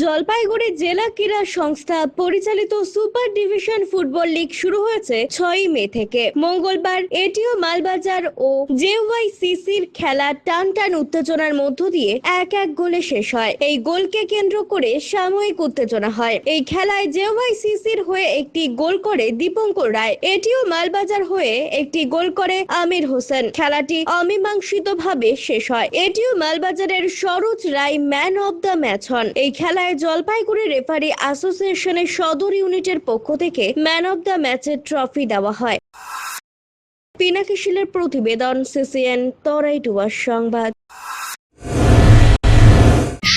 Jalpaiguri জেলা ক্রীড়া সংস্থা পরিচালিত সুপার ডিভিশন ফুটবল লিগ শুরু হয়েছে ছয়ই মে থেকে। মঙ্গলবার এটিও মালবাজার ও জেওয়াইসিসির খেলা টান টান উত্তেজনার মধ্য দিয়ে এক এক গোলে শেষ হয়। এই গোলকে কেন্দ্র করে সাময়িক উত্তেজনা হয়। এই খেলায় জেওয়াইসিসির হয়ে একটি গোল করে দীপঙ্কর রায়, এটিও মালবাজার হয়ে একটি গোল করে আমির হোসেন। খেলাটি অমীমাংসিত ভাবে শেষ হয়। এটিও মালবাজারের Saroj Roy man of the match হন। এই খেলায় জলপাইগুড়ি রেফারি অ্যাসোসিয়েশনের সদর ইউনিটের পক্ষ থেকে ম্যান অব দ্য ম্যাচের ট্রফি দেওয়া হয়। পিনাকি শিলের প্রতিবেদন, সিসিএন তরাইটুয়ার সংবাদ।